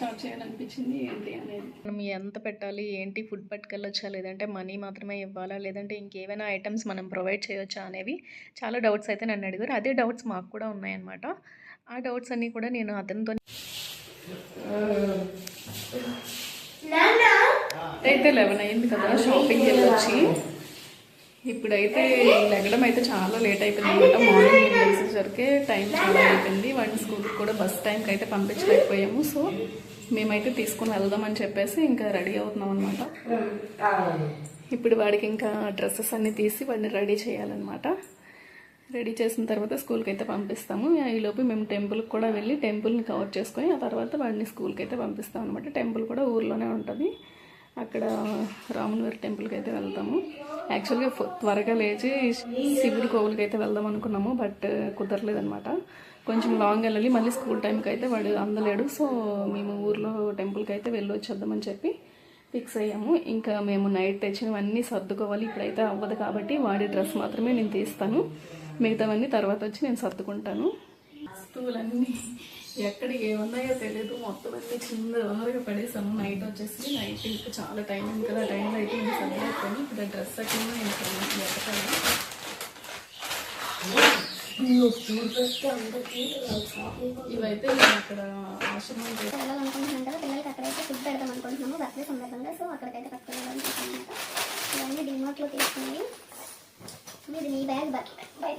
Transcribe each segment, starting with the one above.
Start చేయాలనిపించింది ఏంటి అనేది. మనం ఎంత పెట్టాలి ఏంటి ఫుడ్ పట్టుకెళ్ళొచ్చా లేదంటే మనీ మాత్రమే ఇవ్వాలా లేదంటే ఇంకేమైనా ఐటమ్స్ మనం ప్రొవైడ్ చేయొచ్చా అనేవి చాలా డౌట్స్ అయితే నన్ను అడిగారు. అదే డౌట్స్ మాకు కూడా ఉన్నాయన్నమాట. ఆ డౌట్స్ అన్నీ కూడా నేను అతనితో అయితే లెవెన్ అయింది కదా షాపింగ్కి వెళ్ళొచ్చి. ఇప్పుడైతే లెగడం అయితే చాలా లేట్ అయిపోయింది అనమాట. మార్నింగ్ లేచేసరికి టైం చాలా అయిపోయింది. వాడిని స్కూల్కి కూడా బస్ టైంకి అయితే పంపించలేకపోయాము. సో మేమైతే తీసుకుని వెళ్దామని చెప్పేసి ఇంకా రెడీ అవుతున్నాం అనమాట ఇప్పుడు వాడికి ఇంకా డ్రెస్సెస్ అన్నీ తీసి వాడిని రెడీ చేయాలన్నమాట. రెడీ చేసిన తర్వాత స్కూల్కి అయితే పంపిస్తాము ఈలోపు మేము టెంపుల్కి కూడా వెళ్ళి టెంపుల్ని కవర్ చేసుకొని ఆ తర్వాత వాడిని స్కూల్కి అయితే పంపిస్తాం అనమాట టెంపుల్ కూడా ఊర్లోనే ఉంటుంది. అక్కడ రామునివారి టెంపుల్కి అయితే వెళ్తాము. యాక్చువల్గా త్వరగా లేచి శివుడి కోవులకి అయితే వెళ్దాం అనుకున్నాము బట్ కుదరలేదనమాట కొంచెం లాంగ్ వెళ్ళాలి. మళ్ళీ స్కూల్ టైంకి అయితే వాడు అందలేడు. సో మేము ఊర్లో టెంపుల్కి అయితే వెళ్ళి వచ్చేద్దామని చెప్పి ఫిక్స్ అయ్యాము. ఇంకా మేము నైట్ తెచ్చినవన్నీ సర్దుకోవాలి. ఇప్పుడైతే అవ్వదు కాబట్టి వాడి డ్రెస్ మాత్రమే నేను తీస్తాను. మిగతావన్నీ తర్వాత వచ్చి నేను సర్దుకుంటాను. వస్తువులన్నీ ఎక్కడ ఏమున్నాయో తెలియదు మొత్తం అన్ని చిందరగా పడేసాము. నైట్ వచ్చేసి నైట్ ఇంకా చాలా టైం కదా. టైంలో అయితే ఇంకా సర్దుకొని ఇప్పుడు డ్రెస్ అక్కడ నేను ఇవైతే నేను అక్కడ ఆశ్రమం చేసి వెళ్ళాలనుకుంటున్నాం కదా పిల్లలకి అక్కడైతే ఫుడ్ పెడదాం అనుకుంటున్నాము. బర్త్డే సందర్భంగా సో అక్కడికైతే ఇవన్నీ డిమార్ట్లో తీసుకున్నాయి ఇది నీ బ్యాగ్ బయట.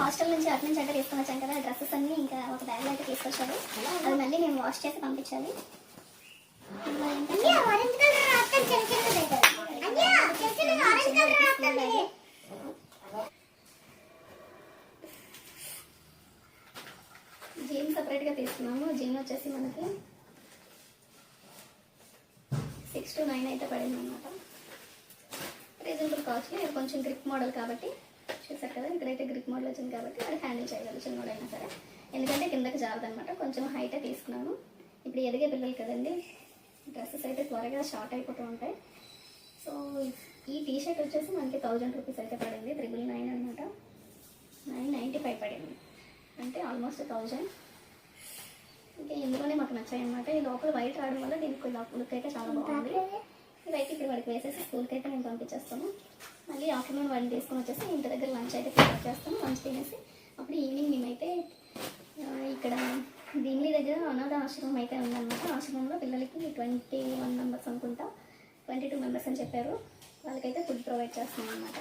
హాస్టల్ నుంచి అటు నుంచి అంటే తీసుకొని కదా. డ్రెస్సెస్ అన్ని ఇంకా ఒక బ్యాగ్లో అయితే తీసుకొచ్చారు. అది మళ్ళీ మేము వాష్ చేసి పంపించాలి. ఇంకా ఏంటంటే చిన్న బ్యాగ్. జీన్ సపరేట్గా తీసుకున్నాము. జీన్ వచ్చేసి మనకి సిక్స్ టు నైన్ అయితే పడింది అనమాట రీజనబుల్ కాస్ట్ ఇది కొంచెం గ్రిప్ మోడల్ కాబట్టి చూసారు కదా ఇక్కడైతే గ్రిప్ మోడల్ వచ్చింది కాబట్టి అది హ్యాండిల్ చేయగలరు చిన్నోడైనా సరే. ఎందుకంటే కిందకి జారదనమాట కొంచెం హైటే తీసుకున్నాను. ఇప్పుడు ఎదిగే పిల్లలు కదండి డ్రెస్సెస్ అయితే త్వరగా షార్ట్ అయిపోతూ ఉంటాయి. సో ఈ టీ షర్ట్ వచ్చేసి మనకి థౌజండ్ రూపీస్ అయితే పడింది త్రిబుల్ నైన్ అనమాట నైన్ నైంటీ ఫైవ్ పడింది. అంటే ఆల్మోస్ట్ థౌజండ్ ఇంకా ఇందులోనే మాకు నచ్చాయి అనమాట ఈ లోపల వైట్ రావడం వల్ల దీనికి లుక్ అయితే చాలా బాగుంది. ఇవైతే ఇప్పుడు వాడికి వేసేసి స్కూల్కి అయితే మేము పంపించేస్తాము. మళ్ళీ ఆఫ్టర్నూన్ వాడిని తీసుకొని వచ్చేసి ఇంటి దగ్గర లంచ్ అయితే ప్రిపేర్ చేస్తాము. లంచ్ తినేసి అప్పుడు ఈవినింగ్ మేమైతే ఇక్కడ దీని దగ్గర అనాథ ఆశ్రమం అయితే ఉందన్నమాట. ఆశ్రమంలో పిల్లలకి ట్వంటీ వన్ మెంబర్స్ అనుకుంటా ట్వంటీ టూ మెంబర్స్ అని చెప్పారు. వాళ్ళకైతే ఫుడ్ ప్రొవైడ్ చేస్తున్నాం అనమాట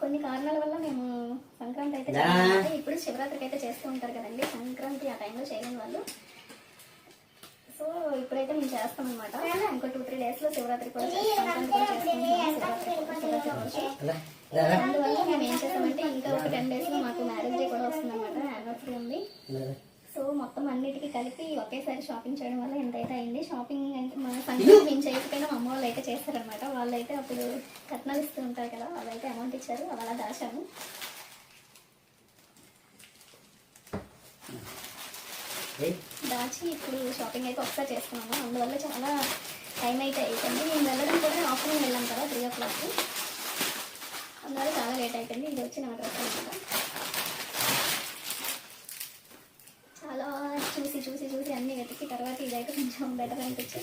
కొన్ని కారణాల వల్ల మేము సంక్రాంతి అయితే. ఇప్పుడు శివరాత్రికి అయితే చేస్తూ ఉంటారు కదండి. సంక్రాంతి ఆ టైంలో చేయని వాళ్ళు. సో ఇప్పుడైతే మేము చేస్తాం అనమాట ఇంకో టూ త్రీ డేస్లో శివరాత్రి కూడా. అందువల్ల మేము ఏం చేస్తామంటే ఇంకా ఒక టెన్ డేస్లో మాకు మ్యారేజ్ డే కూడా వస్తుంది అనమాట యానివర్సరీ ఉంది అన్నిటికీ కలిపి ఒకేసారి షాపింగ్ చేయడం వల్ల ఎంతైతే అయింది షాపింగ్ అంటే మన సంక్రాంతి మేము చేయకపోయినా మా అమ్మ వాళ్ళు అయితే చేస్తారనమాట వాళ్ళైతే అప్పుడు కట్నాలు ఇస్తూ ఉంటారు కదా వాళ్ళైతే అమౌంట్ ఇచ్చారు అలా దాచాము. దాచి ఇప్పుడు షాపింగ్ అయితే ఒకసారి చేసుకున్నాము. అందువల్ల చాలా టైం అయితే అయిపోయింది. మేము వెళ్ళడం కూడా ఆఫ్టర్నూన్ వెళ్ళాం కదా త్రీ ఓ క్లాక్ అందువల్ల చాలా లేట్ అయిపోయింది. ఇది వచ్చి నా డ్రెస్ అనమాట చాలా చూసి చూసి చూసి అన్ని వెతికి తర్వాత ఇదైతే కొంచెం బెటర్ అనిపించి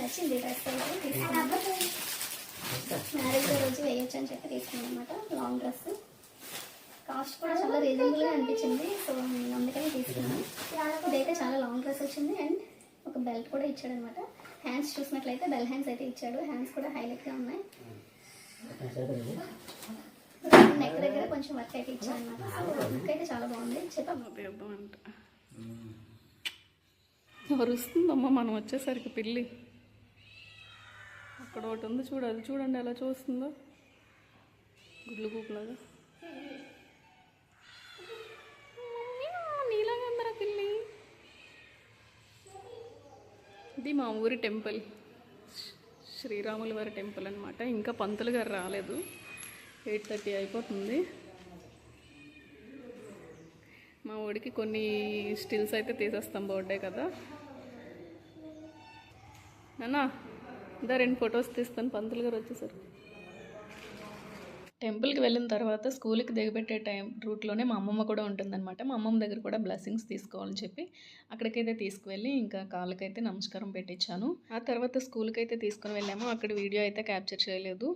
నచ్చింది డ్రెస్ అయితే తీసుకున్నాను. మ్యారేజ్ రోజు వేయొచ్చు అని చెప్పి తీసుకున్నాను అనమాట లాంగ్ డ్రెస్ కాస్ట్ కూడా చాలా రీజనబుల్గా అనిపించింది. సో నేను అందుకని తీసుకున్నాను. ఇదైతే చాలా లాంగ్ డ్రెస్ వచ్చింది. అండ్ ఒక బెల్ట్ కూడా ఇచ్చాడు అనమాట హ్యాండ్స్ చూసినట్లయితే బెల్ హ్యాండ్స్ అయితే ఇచ్చాడు. హ్యాండ్స్ కూడా హైలైట్గా ఉన్నాయి. నెక్ దగ్గర కొంచెం వర్క్ అయితే ఇచ్చాడు అనమాట సో లుక్ అయితే చాలా బాగుంది. చెప్పాము తీద్దాం మనం వచ్చేసరికి పిల్లి. అక్కడ ఒకటి ఉంది చూడు అది చూడండి ఎలా చూస్తుందో. గుడ్లు కూపులాగా నీలాగా పిల్లి. ఇది మా ఊరి టెంపుల్. శ్రీరాముల వారి టెంపుల్ అనమాట ఇంకా పంతులు గారు రాలేదు. ఎయిట్ థర్టీ అయిపోతుంది. మా కొన్ని స్టిల్స్ అయితే తీసేస్తాం బర్త్డే కదా. నాన్న ఇంకా రెండు ఫొటోస్ తీస్తాను. పంతులు గారు వచ్చేసారు. టెంపుల్కి వెళ్ళిన తర్వాత స్కూల్కి దిగబెట్టే టైం రూట్లోనే మా అమ్మమ్మ కూడా ఉంటుందన్నమాట. మా అమ్మమ్మ దగ్గర కూడా బ్లెస్సింగ్స్ తీసుకోవాలని చెప్పి అక్కడికైతే తీసుకువెళ్ళి ఇంకా కాళ్ళకైతే నమస్కారం పెట్టించాను. ఆ తర్వాత స్కూల్కి అయితే తీసుకుని వెళ్ళాము. అక్కడ వీడియో అయితే క్యాప్చర్ చేయలేదు.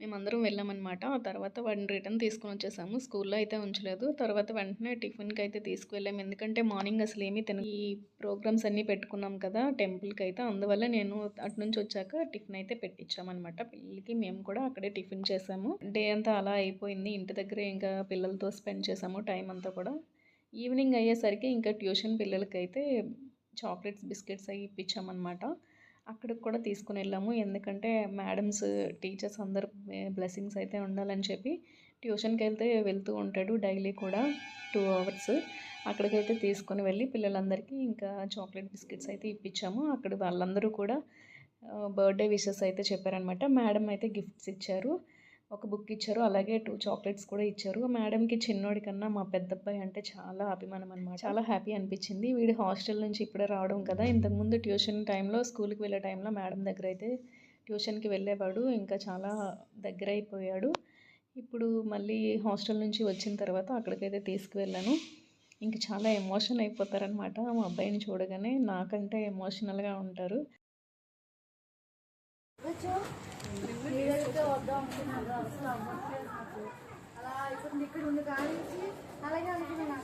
మేమందరం వెళ్ళామన్నమాట. ఆ తర్వాత వాడిని రిటర్న్ తీసుకొని వచ్చేసాము. స్కూల్లో అయితే ఉంచలేదు. తర్వాత వెంటనే టిఫిన్కి అయితే తీసుకువెళ్ళాము. ఎందుకంటే మార్నింగ్ అసలు ఏమీ తిన ఈ ప్రోగ్రామ్స్ అన్నీ పెట్టుకున్నాం కదా టెంపుల్కి అయితే. అందువల్ల నేను అటు నుంచి వచ్చాక టిఫిన్ అయితే పెట్టించామన్నమాట పిల్లలకి మేము కూడా అక్కడే టిఫిన్ చేసాము. డే అంతా అలా అయిపోయింది. ఇంటి దగ్గర ఇంకా పిల్లలతో స్పెండ్ చేసాము టైం అంతా కూడా. ఈవినింగ్ అయ్యేసరికి ఇంకా ట్యూషన్ పిల్లలకైతే చాక్లెట్స్ బిస్కెట్స్ అవి ఇప్పించామన్నమాట అక్కడికి కూడా తీసుకుని వెళ్ళాము. ఎందుకంటే మేడమ్స్ టీచర్స్ అందరు బ్లెస్సింగ్స్ అయితే ఉండాలని చెప్పి ట్యూషన్కి వెళ్తే వెళ్తూ ఉంటాడు డైలీ కూడా టూ అవర్స్. అక్కడికైతే తీసుకొని వెళ్ళి పిల్లలందరికీ ఇంకా చాక్లెట్ బిస్కెట్స్ అయితే ఇప్పించాము. అక్కడ వాళ్ళందరూ కూడా బర్త్డే విషెస్ అయితే చెప్పారనమాట మేడం అయితే గిఫ్ట్స్ ఇచ్చారు. ఒక బుక్ ఇచ్చారు. అలాగే టూ చాక్లెట్స్ కూడా ఇచ్చారు. మేడంకి చిన్నోడి కన్నా మా పెద్ద అబ్బాయి అంటే చాలా అభిమానం అనమాట చాలా హ్యాపీ అనిపించింది. వీడి హాస్టల్ నుంచి ఇప్పుడే రావడం కదా. ఇంతకుముందు ట్యూషన్ టైంలో స్కూల్కి వెళ్ళే టైంలో మేడం దగ్గర అయితే ట్యూషన్కి వెళ్ళేవాడు. ఇంకా చాలా దగ్గర అయిపోయాడు. ఇప్పుడు మళ్ళీ హాస్టల్ నుంచి వచ్చిన తర్వాత అక్కడికైతే తీసుకువెళ్ళాను. ఇంక చాలా ఎమోషన్ అయిపోతారనమాట మా అబ్బాయిని చూడగానే నాకంటే ఎమోషనల్గా ఉంటారు. అలా ఇప్పుడు ఇక్కడ ఉండి కానించి అలాగే అనుకున్నాను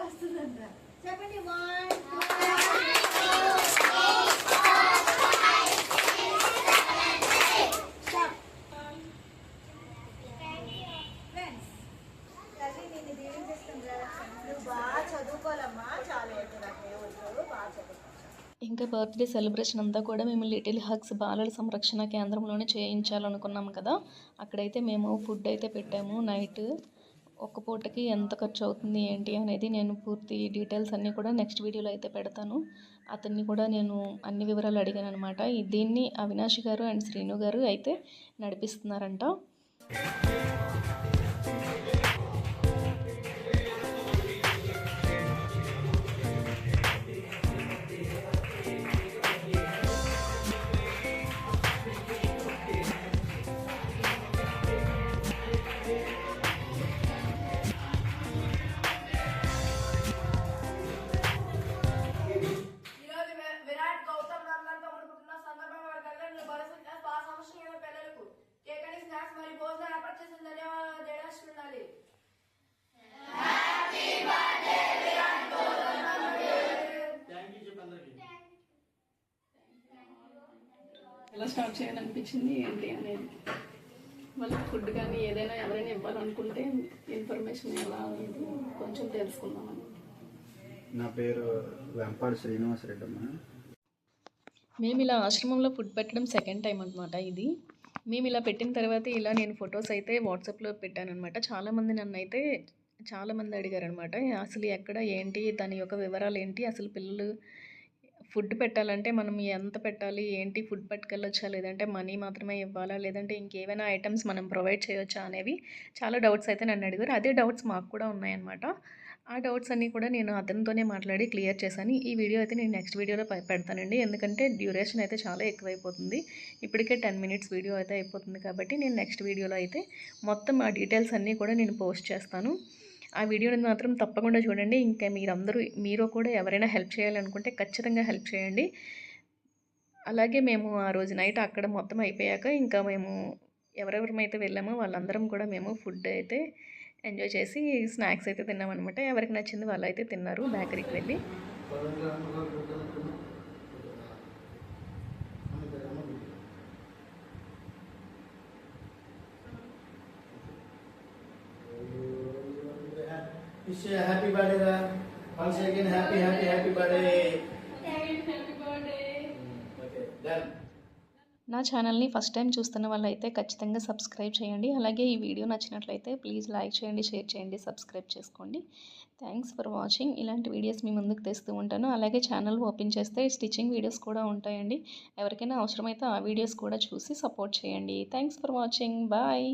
వస్తుందా చెప్పండి వన్ ఇంకా బర్త్డే సెలబ్రేషన్ అంతా కూడా మేము లిటిల్ హగ్స్ బాలల సంరక్షణ కేంద్రంలోనే చేయించాలనుకున్నాం కదా. అక్కడైతే మేము ఫుడ్ అయితే పెట్టాము. నైట్ ఒక్క పూటకి ఎంత ఖర్చు అవుతుంది ఏంటి అనేది నేను పూర్తి డీటెయిల్స్ అన్నీ కూడా నెక్స్ట్ వీడియోలో అయితే పెడతాను. అతన్ని కూడా నేను అన్ని వివరాలు అడిగాను అనమాట దీన్ని అవినాష్ గారు అండ్ శ్రీను గారు అయితే నడిపిస్తున్నారంట. ఎలా స్టార్ట్ చేయాలనిపించింది ఏంటి అనేది. వాళ్ళకి ఫుడ్ కానీ ఏదైనా ఎవరైనా ఇవ్వాలనుకుంటే ఇన్ఫర్మేషన్ ఎలా అనేది కొంచెం తెలుసుకుందామని నా పేరు వెంపాడు శ్రీనివాస్ రెడ్డి అమ్మ మేము ఇలా ఆశ్రమంలో ఫుడ్ పెట్టడం సెకండ్ టైం అనమాట ఇది. మేము ఇలా పెట్టిన తర్వాత ఇలా నేను ఫొటోస్ అయితే వాట్సాప్లో పెట్టాను అనమాట చాలామంది నన్ను అయితే చాలామంది అడిగారు అనమాట అసలు ఎక్కడ ఏంటి? దాని యొక్క వివరాలు ఏంటి? అసలు పిల్లలు ఫుడ్ పెట్టాలంటే మనం ఎంత పెట్టాలి? ఏంటి ఫుడ్ పట్టుకెళ్ళొచ్చా? లేదంటే మనీ మాత్రమే ఇవ్వాలా? లేదంటే ఇంకేమైనా ఐటమ్స్ మనం ప్రొవైడ్ చేయొచ్చా? అనేవి చాలా డౌట్స్ అయితే నన్ను అడిగారు. అదే డౌట్స్ మాకు కూడా ఉన్నాయన్నమాట. ఆ డౌట్స్ అన్నీ కూడా నేను అతనితోనే మాట్లాడి క్లియర్ చేశాను. ఈ వీడియో అయితే నేను నెక్స్ట్ వీడియోలో పెడతానండి. ఎందుకంటే డ్యూరేషన్ అయితే చాలా ఎక్కువైపోతుంది. ఇప్పటికే టెన్ మినిట్స్ వీడియో అయితే అయిపోతుంది కాబట్టి నేను నెక్స్ట్ వీడియోలో అయితే మొత్తం ఆ డీటెయిల్స్ అన్నీ కూడా నేను పోస్ట్ చేస్తాను. ఆ వీడియోని మాత్రం తప్పకుండా చూడండి. ఇంకా మీరందరూ మీరు కూడా ఎవరైనా హెల్ప్ చేయాలనుకుంటే ఖచ్చితంగా హెల్ప్ చేయండి. అలాగే మేము ఆ రోజు నైట్ అక్కడ మొత్తం అయిపోయాక ఇంకా మేము ఎవరెవరమైతే వెళ్ళామో వాళ్ళందరం కూడా మేము ఫుడ్ అయితే ఎంజాయ్ చేసి స్నాక్స్ అయితే తిన్నామన్నమాట. ఎవరికి నచ్చింది వాళ్ళు అయితే తిన్నారు బేకరీకి వెళ్ళి. విష్ హ్యాపీ బర్త్డే రా once again happy happy happy birthday నా ఛానల్ని ఫస్ట్ టైం చూస్తున్న వాళ్ళైతే ఖచ్చితంగా సబ్స్క్రైబ్ చేయండి. అలాగే ఈ వీడియో నచ్చినట్లయితే ప్లీజ్ లైక్ చేయండి షేర్ చేయండి సబ్స్క్రైబ్ చేసుకోండి. థ్యాంక్స్ ఫర్ వాచింగ్ ఇలాంటి వీడియోస్ మీ ముందుకు తెస్తూ ఉంటాను. అలాగే ఛానల్ ఓపెన్ చేస్తే స్టిచ్చింగ్ వీడియోస్ కూడా ఉంటాయండి. ఎవరికైనా అవసరమైతే ఆ వీడియోస్ కూడా చూసి సపోర్ట్ చేయండి. Thanks for watching bye